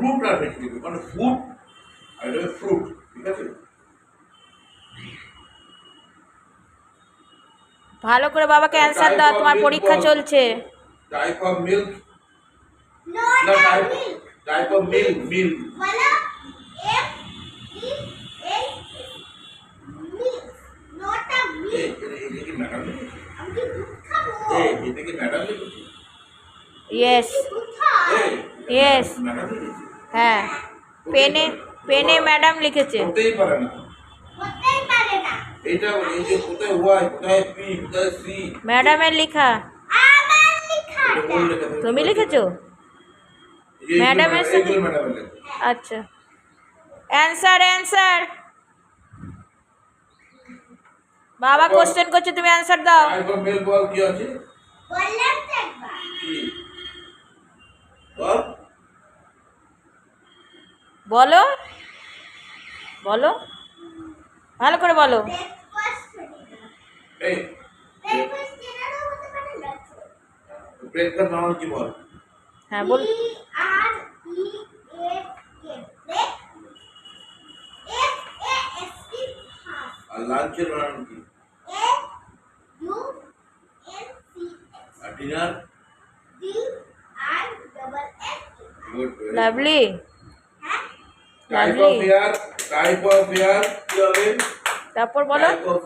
Fruit আর vegetable মানে food আর এটা ফ্রুট ঠিক আছে? ভালো করে বাবাকে অ্যান্সার দাও তোমার পরীক্ষা চলছে। টাইপ অফ মিল্ক না অফ মিল্ক মিল্ক? এই Yes. ম্যাডাম লিখেছে হ্যাঁ। পেনে পেনে ম্যাডাম লিখেছে। হতেই পারে না। হতেই পারে না। এটা এই যে কোথায় ওয়াই কোথায় পি কোথায় সি? ম্যাডামের লেখা। আমার লেখা এটা কোন লেখা? তুমি লিখেছো? ম্যাডামের সাথে- এইগুলো ম্যাডামের লেখা। আচ্ছা। Answer answer. বাবা কোশ্চেন করছে তুমি অ্যান্সার দাও। টাইপ অফ মিল্ক বল কি আছে? বললাম তো একবার। কি? বল। বলো। ভালো করে বলো। হয়ে বল. আর লাঞ্চের বানানো কি. আর dinner lovely type of. Type of air কি হবে তারপর বলো। টাইপ অফ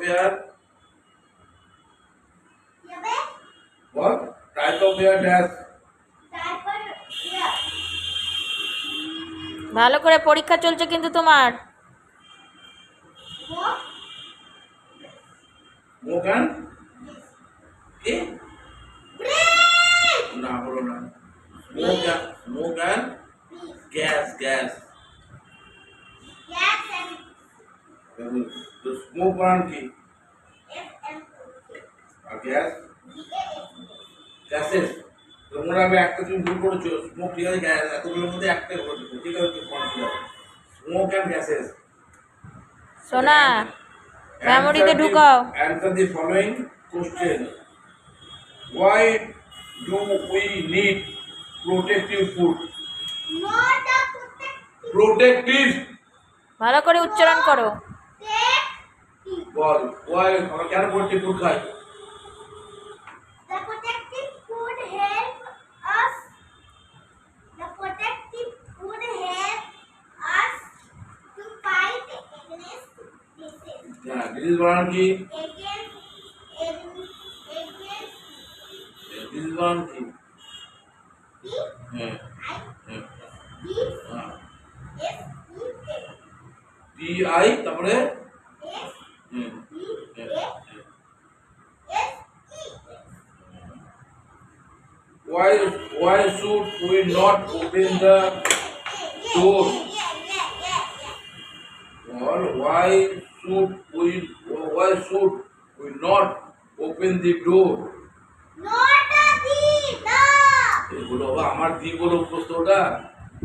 বল টাইপ অফ ড্যাশ ভালো করে পরীক্ষা চলছে কিন্তু তোমার. কি? না হলো না. গ্যাস গ্যাস তো স্মোক কি? আর গ্যাস গ্যাসের তোমরা আমি একটা তুমি ভুল করেছ স্মোক ঠিক গ্যাস এতগুলোর একটা স্মোক অ্যান্ড গ্যাসেস সোনা মেমোরিতে ঢুকাও। Answer the following question why do we need protective food protective ভালো করে উচ্চারণ করো। বল why আমরা কেন protective food খাই The protective food help us. The protective food help us to fight against disease. হ্যাঁ দিস বানান কি Against against দিস বানান কি the হ্যাঁ I হ্যাঁ D হ্যাঁ S E A D I তারপরে why why should we not open the Door. or why should we why should we not open the door Not a D, the. এগুলো বাবা আমার দি বলে প্রশ্নটা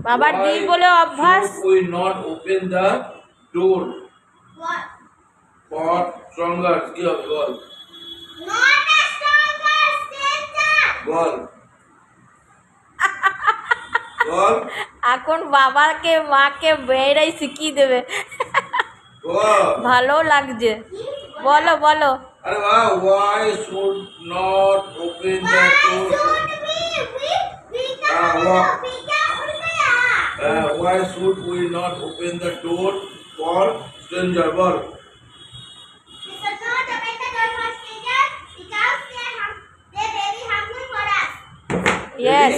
বাবার দি Why বলে অভ্যাস should we not open the door What? for stronger কি হবে বল Not a stronger center. বল বল এখন বাবাকে মাকে মেয়েরাই শিখিয়ে দেবে বল ভালো লাগছে বলো বলো আরে বাবা why should not open the door Ah, what? Uh, why should we not open the door for stranger বল ইয়েস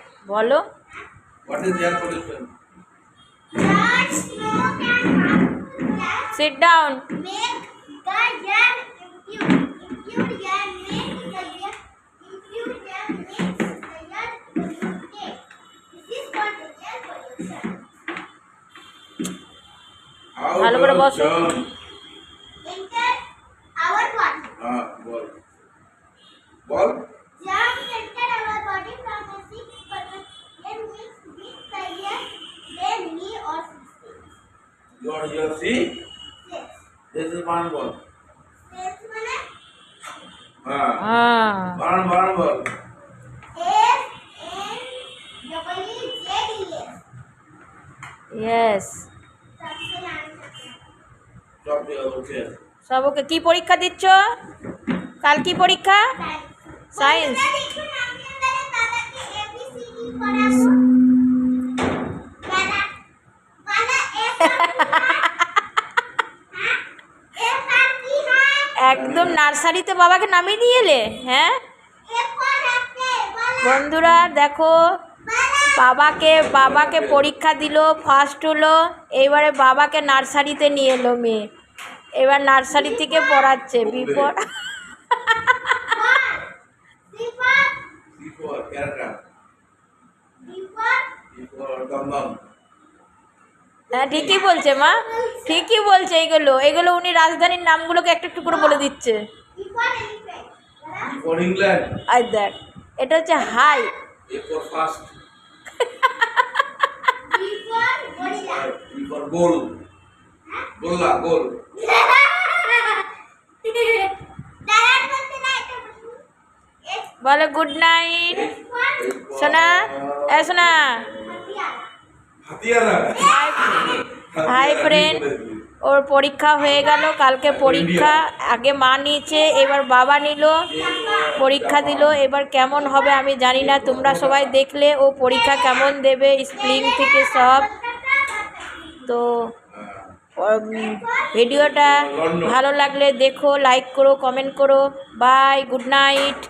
বলো সিট ডাউন ভালো করে বসো বল বল See? This is barn ball. Ah. Barn barn ball. Yes. সব ওকে কি পরীক্ষা দিচ্ছ কাল কি পরীক্ষা সায়েন্স একদম নার্সারিতে বাবাকে নামিয়ে নিয়ে এলে হ্যাঁ বন্ধুরা দেখো বাবাকে বাবাকে পরীক্ষা দিল ফার্স্ট হলো এবারে বাবাকে নার্সারিতে নিয়ে এলো মেয়ে এবার নার্সারি থেকে পড়াচ্ছে বিপদ বিপদ হ্যাঁ ঠিকই বলছে মা। ঠিকই বলছে এগুলো। এগুলো উনি রাজধানীর নামগুলোকে একটু একটু করে বলে দিচ্ছে। আর দেখ এটা হচ্ছে হাই। বলে গুড নাইট সোনা এ সোনা। হাই ফ্রেন্ড ওর পরীক্ষা হয়ে গেল কালকে পরীক্ষা আগে মা নিয়েছে এবার বাবা নিল পরীক্ষা দিল এবার কেমন হবে আমি জানি না তোমরা সবাই দেখলে ও পরীক্ষা কেমন দেবে স্প্রিং থেকে সব। তো ভিডিওটা ভালো লাগলে দেখো লাইক করো কমেন্ট করো বাই গুড নাইট